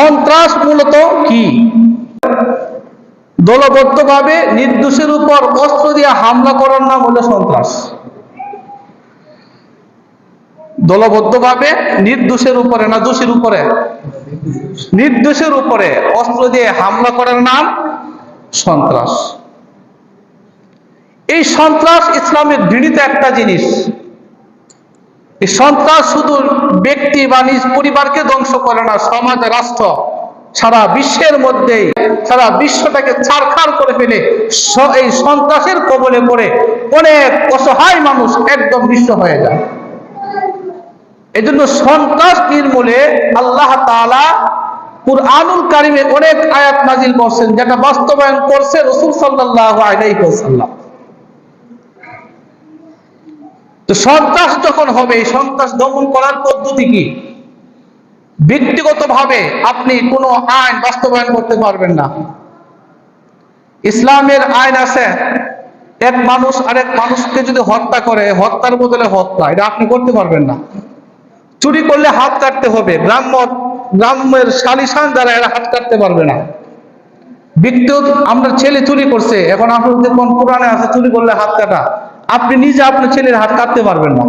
সন্ত্রাস মূলত কি? দলবদ্ধভাবে নির্দোষের উপর অস্ত্র দিয়ে হামলা করার নাম হলো সন্ত্রাস। দলবদ্ধভাবে নির্দোষের উপরে না দোষের উপরে? নির্দোষের উপরে অস্ত্র দিয়ে হামলা করার নাম সন্ত্রাস। এই সন্ত্রাস ইসলামের ঘৃণিত একটা জিনিস। এই সন্ত্রাস শুধু ব্যক্তি বা নিজ পরিবারকে ধ্বংস করে না, সমাজ, রাষ্ট্র, সারা বিশ্বের মধ্যে, সারা বিশ্বটাকে ছাড়খাড় করে ফেলে এই সন্ত্রাসের কবলে পড়ে অনেক অসহায় মানুষ একদম বিশ্ব হয়ে যায়। এজন্য সন্ত্রাস নির্মূলে আল্লাহ তাআলা কুরআনুল কারিমে অনেক আয়াত নাজিল করছেন, যেটা বাস্তবায়ন করছে রসুল সাল্লাল্লাহু আলাইহি তো সন্ত্রাস যখন হবে সন্ত্রাস দমন করার পদ্ধতি কি? ব্যক্তিগতভাবে আপনি কোনো আইন বাস্তবায়ন করতে পারবেন না। ইসলামের আইন আছে, এক মানুষ আরেক মানুষকে যদি হত্যা করে, হত্যার বদলে হত্যা, এটা আপনি করতে পারবেন না। চুরি করলে হাত কাটতে হবে, গ্রাম্য গ্রামের শালিশান দ্বারা এরা হাত কাটতে পারবে না। ব্যক্তিগত আমরা ছেলে চুরি করছে, এখন আপনার কোরআনে আছে, চুরি করলে হাত কাটা? আপনি নিজে আপনার ছেলের হাত কাটতে পারবেন না।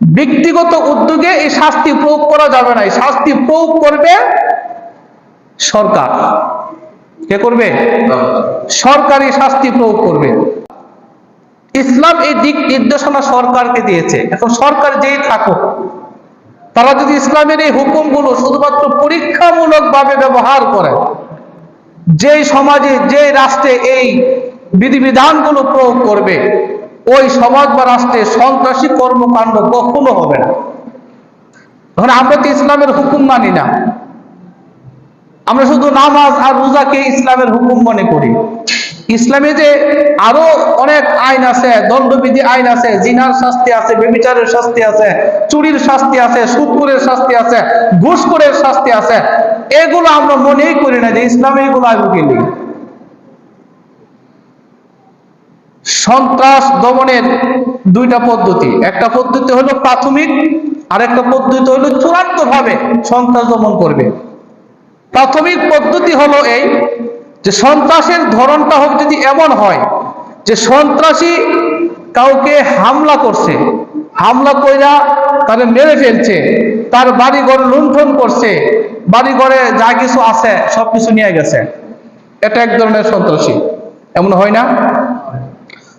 ব্যক্তিগত উদ্যোগে এই শাস্তি প্রয়োগ করা যাবে না। এই শাস্তি প্রয়োগ করবে সরকার। কে করবে? সরকারি শাস্তি প্রয়োগ করবে। ইসলাম এই দিক নির্দেশনা সরকারকে দিয়েছে। এখন সরকার যেই থাকুক, তারা যদি ইসলামের এই হুকুমগুলো শুধুমাত্র পরীক্ষামূলক ভাবে ব্যবহার করে, যেই সমাজে যে রাষ্ট্রে এই বিধিবিধানগুলো প্রয়োগ করবে। ওই সমাজ বা রাষ্ট্রে সন্ত্রাসী কর্মকাণ্ড কখনো হবে না। এখন আমরা তো ইসলামের হুকুম মানি না। আমরা শুধু নামাজ আর রোজাকে ইসলামের হুকুম মনে করি। ইসলামে যে আরও অনেক আইন আছে, দণ্ডবিধি আইন আছে, জিনার শাস্তি আছে, বেবিচারের শাস্তি আছে, চুরির শাস্তি আছে সুদপুরের শাস্তি আছে ঘুষখোরের শাস্তি আছে, এগুলো আমরা মনেই করি না যে ইসলামে এগুলো আগে নেই সন্ত্রাস দমনের দুইটা পদ্ধতি। একটা পদ্ধতি হলো প্রাথমিক আর একটা পদ্ধতি হলো চূড়ান্ত ভাবে সন্ত্রাস দমন করবে। প্রাথমিক পদ্ধতি হলো এই যে সন্ত্রাসের ধরনটা হোক যদি এমন হয় যে সন্ত্রাসী কাউকে হামলা করছে, হামলা কইরা তারে মেরে ফেলছে, তার বাড়ি ঘর লুণ্ঠন করছে বাড়ি ঘরে যা কিছু আছে সবকিছু নিয়ে গেছে। এটা এক ধরনের সন্ত্রাসী। এমন হয় না?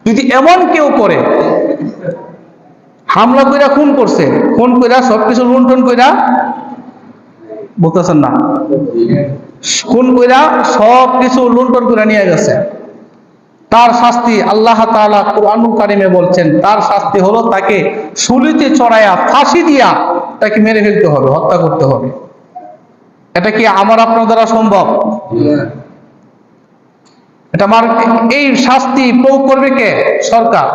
যদি এমন কেউ করে, হামলা কইরা খুন করছে, খুন কইরা সবকিছু লুণ্ঠন কইরা বলতেছেন না। খুন কইরা সব কিছু লুণ্ঠন করে নিয়ে গেছে। তার শাস্তি আল্লাহ তাআলা কুরআনুল কারিমে বলছেন, তার শাস্তি হলো তাকে শুলিতে চড়াইয়া, ফাঁসি দিয়া তাকে মেরে ফেলতে হবে, হত্যা করতে হবে। এটা কি আমার আপনার দ্বারা সম্ভব? এটা আমার এই শাস্তি প্রয়োগ করবে কে? সরকার।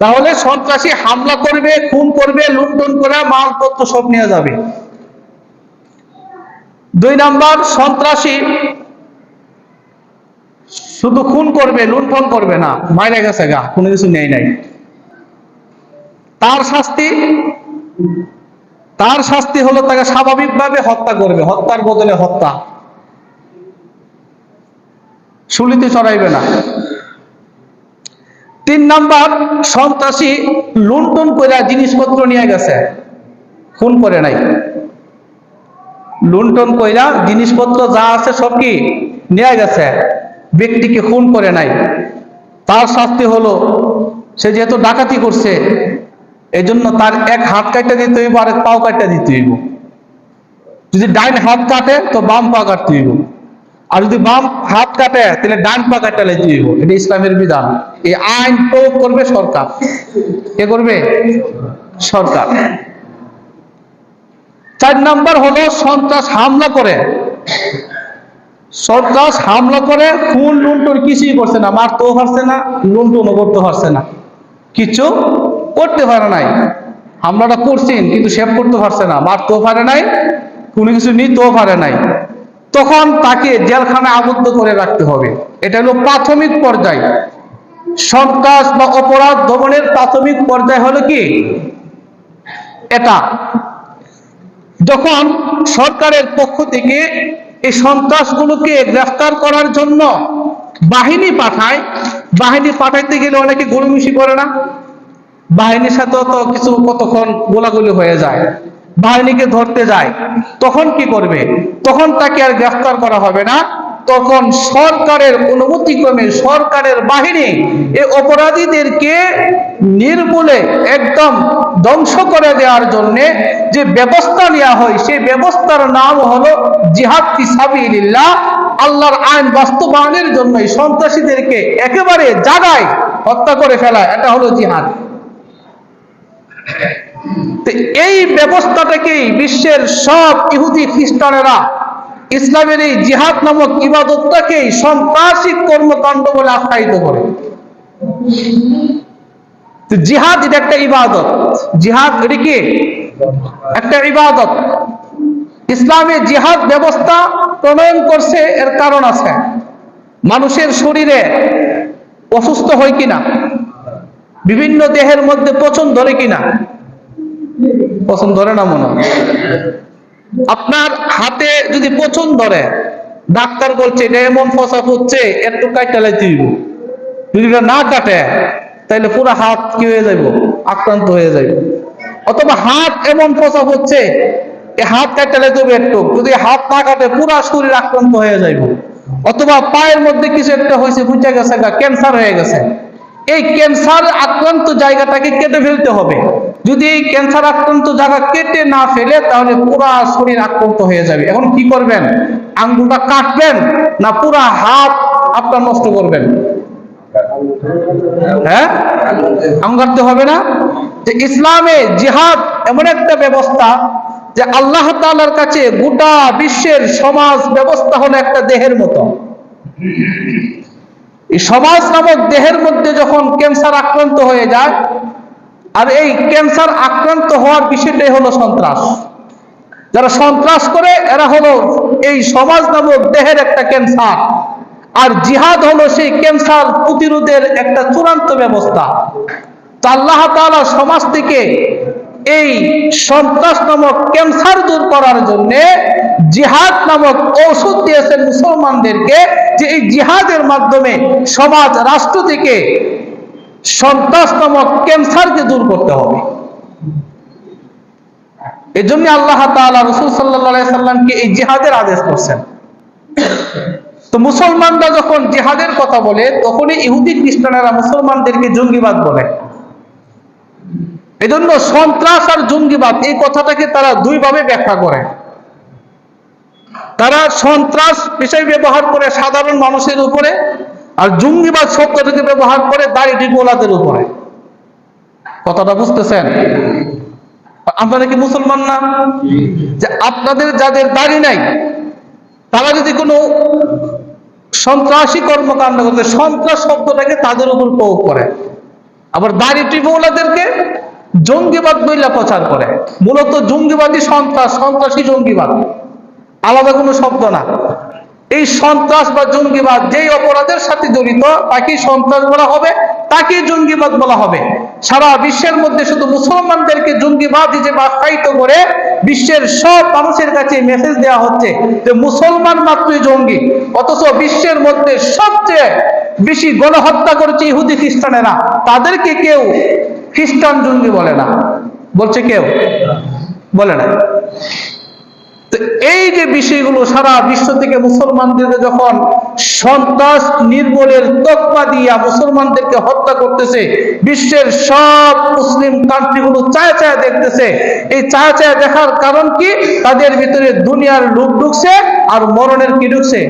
তাহলে সন্ত্রাসী হামলা করবে, খুন করবে, লুণ্ঠন করে মালপত্র সব নিয়ে যাবে। দুই নাম্বার, সন্ত্রাসী শুধু খুন করবে, লুণ্ঠন করবে না, মাইরে গেছে গা, কোনো কিছু নেই নাই। তার শাস্তি তার শাস্তি হলো তাকে স্বাভাবিকভাবে হত্যা করবে, হত্যার বদলে হত্যা। শুলিতে চড়াইবে না। তিন নাম্বার, সন্ত্রাসী লুণ্ঠন করে জিনিসপত্র নিয়ে গেছে। খুন করে নাই। লুণ্ঠন কইরা জিনিসপত্র যা আছে সব কি নিয়ে গেছে। ব্যক্তিকে খুন করে নাই। তার শাস্তি হলো, সে যেহেতু ডাকাতি করছে এই জন্য তার এক হাত কাটতে দিতে হইব আর এক পাও কাটতে দিতে হইব। যদি ডাইন হাত কাটে, তো বাম পা কাটতে হইব। আর যদি বাম হাত কাটে, তাহলে ডান পা কাটতে লেগে হইব? এটা ইসলামের বিধান। এই আইন প্রয়োগ করবে সরকার। কে করবে? সরকার। চার নাম্বার হলো সন্ত্রাস হামলা করে। সন্ত্রাস হামলা করে, খুন লুণ্ঠন কিছুই করছে না, মারতেও পারছে না, লুণ্ঠনও করতে পারছে না। কিছু করতে পারে নাই। হামলাটা করছেন, কিন্তু সেভ করতে পারছে না, মারতেও পারে নাই, কোনো কিছু নিতেও পারে নাই। তখন তাকে জেলখানায় আবদ্ধ করে রাখতে হবে। এটা হলো প্রাথমিক পর্যায়। সন্ত্রাস বা অপরাধ দমনের প্রাথমিক পর্যায় হলো কি? এটা। যখন সরকারের পক্ষ থেকে এই সন্ত্রাসগুলোকে গ্রেফতার করার জন্য বাহিনী পাঠায়, বাহিনী পাঠাইতে গেলে অনেকে গরুমিশি করে না। বাহিনীর সাথে তো কিছু কতক্ষণ গোলাগুলি হয়ে যায়। বাহিনীকে ধরতে যায়, তখন কি করবে? তখন তাকে আর গ্রেফতার করা হবে না। তখন সরকারের অনুমতিক্রমে সরকারের বাহিনী এই অপরাধীদেরকে নির্মূলে একদম ধ্বংস করে দেওয়ার জন্য যে ব্যবস্থা নেওয়া হয়, সেই ব্যবস্থার নাম হলো জিহাদ ফিসাবিলিল্লাহ আল্লাহর আইন বাস্তবায়নের জন্য সন্ত্রাসীদেরকে একেবারে জাগায় হত্যা করে ফেলা এটা হলো জিহাদ। এই ব্যবস্থাটাকেই বিশ্বের সব ইহুদি খ্রিস্টানেরা ইসলামের এই জিহাদ নামক ইবাদতটাকেই সন্ত্রাসী কর্মকাণ্ড বলে আখ্যায়িত করে। জিহাদ এটা একটা ইবাদত। জিহাদ এটা কি? একটা ইবাদত। ইসলামে জিহাদ ব্যবস্থা প্রণয়ন করছে এর কারণ আছে। মানুষের শরীরে অসুস্থ হয় কিনা? বিভিন্ন দেহের মধ্যে পচন ধরে কিনা? পচন ধরে না মনে আপনার হাতে যদি পছন্দ ধরে, ডাক্তার বলছে, এটা এমন ফসাফ হচ্ছে একটু কাটা লাইতে দিব যদি না কাটে তাহলে পুরো হাত কি হয়ে যাইব? আক্রান্ত হয়ে যাইব। অথবা হাত এমন ফসাফ হচ্ছে এই হাত কাটতে লাইতে হবে একটু। যদি হাত না কাটে, পুরো শরীর আক্রান্ত হয়ে যাইব। অথবা পায়ের মধ্যে কিছু একটা হয়েছে বুঝে গেছে ক্যান্সার হয়ে গেছে। এই ক্যান্সার আক্রান্ত জায়গাটাকে কেটে ফেলতে হবে। যদি এই ক্যান্সার আক্রান্ত জায়গা কেটে না ফেলে, তাহলে পুরা শরীর আক্রান্ত হয়ে যাবে। এখন কি করবেন? আঙ্গুলটা কাটবেন না পুরা হাত আপনার নষ্ট করবেন? হ্যাঁ? হবে না? যে ইসলামে জিহাদ এমন একটা ব্যবস্থা যে আল্লাহ তাআলার কাছে গোটা বিশ্বের সমাজ ব্যবস্থা হলো একটা দেহের মতো। এই সমাজ নামক দেহের মধ্যে যখন ক্যান্সার আক্রান্ত হয়ে যায়, আর এই ক্যান্সার আক্রান্ত হওয়ার বিষয়টাই হলো সন্ত্রাস। যারা সন্ত্রাস করে, এরা হলো এই সমাজ নামক দেহের একটা ক্যান্সার। আর জিহাদ হলো সেই ক্যান্সার প্রতিরোধের একটা চূড়ান্ত ব্যবস্থা। তো আল্লাহ তাআলা সমাজ থেকে এই সন্ত্রাস নামক ক্যান্সার দূর করার জন্য জিহাদ নামক ঔষধ দিয়েছেন মুসলমানদেরকে যে এই জিহাদের মাধ্যমে সমাজ, রাষ্ট্র থেকে সন্ত্রাস নামক ক্যান্সারকে দূর করতে হবে। এই জন্য আল্লাহ তাআলা রসুল সাল্লাহ সাল্লামকে এই জিহাদের আদেশ করছেন। তো মুসলমানরা যখন জিহাদের কথা বলে, তখনই ইহুদি খ্রিস্টানেরা মুসলমানদেরকে জঙ্গিবাদ বলে। এজন্য সন্ত্রাস আর জঙ্গিবাদ, এই কথাটাকে তারা দুইভাবে ব্যাখ্যা করে। তারা সন্ত্রাস বিষয় ব্যবহার করে সাধারণ মানুষের উপরে আর জঙ্গিবাদ শব্দটাকে ব্যবহার করে দাড়ি টিপোলাদের উপরে। কথাটা বুঝতেছেন? আপনারা কি মুসলমান না? যে আপনাদের যাদের দাড়ি নাই, তারা যদি কোনো সন্ত্রাসী কর্মকাণ্ড করতে সন্ত্রাস শব্দটাকে তাদের উপর প্রয়োগ করে। আবার দাড়ি টিপওয়ালাদেরকে জঙ্গিবাদ বইলা প্রচার করে। মূলত জঙ্গিবাদী সন্ত্রাস সন্ত্রাসী জঙ্গিবাদ। আলাদা কোনো শব্দ না। এই সন্ত্রাস বা জঙ্গিবাদ যেই অপরাধের সাথে জড়িত তাকে সন্ত্রাস বলা হবে তাকে জঙ্গিবাদ বলা হবে। সারা বিশ্বের মধ্যে শুধু মুসলমানদেরকে জঙ্গিবাদ হিসেবে আখ্যায়িত করে বিশ্বের সব মানুষের কাছে মেসেজ দেওয়া হচ্ছে যে মুসলমান মাত্রই জঙ্গি, অথচ বিশ্বের মধ্যে সবচেয়ে বেশি গণহত্যা করেছে ইহুদি খ্রিস্টানেরা। তাদেরকে কেউ খ্রিস্টান জঙ্গি বলে না। বলছে কেউ? বলে না। তো এই যে বিষয়গুলো সারা বিশ্ব থেকে মুসলমানদের যখন সন্ত্রাস নির্মূলের তকমা দিয়া মুসলমানদেরকে হত্যা করতেছে, বিশ্বের সব মুসলিম কান্ট্রিগুলো চায় চায় দেখতেছে। এই চায় চায় দেখার কারণ কি? তাদের ভিতরে দুনিয়ার লোক ঢুকছে আর মরণের কি ঢুকছে?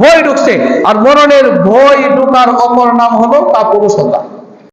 ভয় ঢুকছে। আর মরণের ভয় ঢুকার অপর নাম হলো কাপুরুষতা।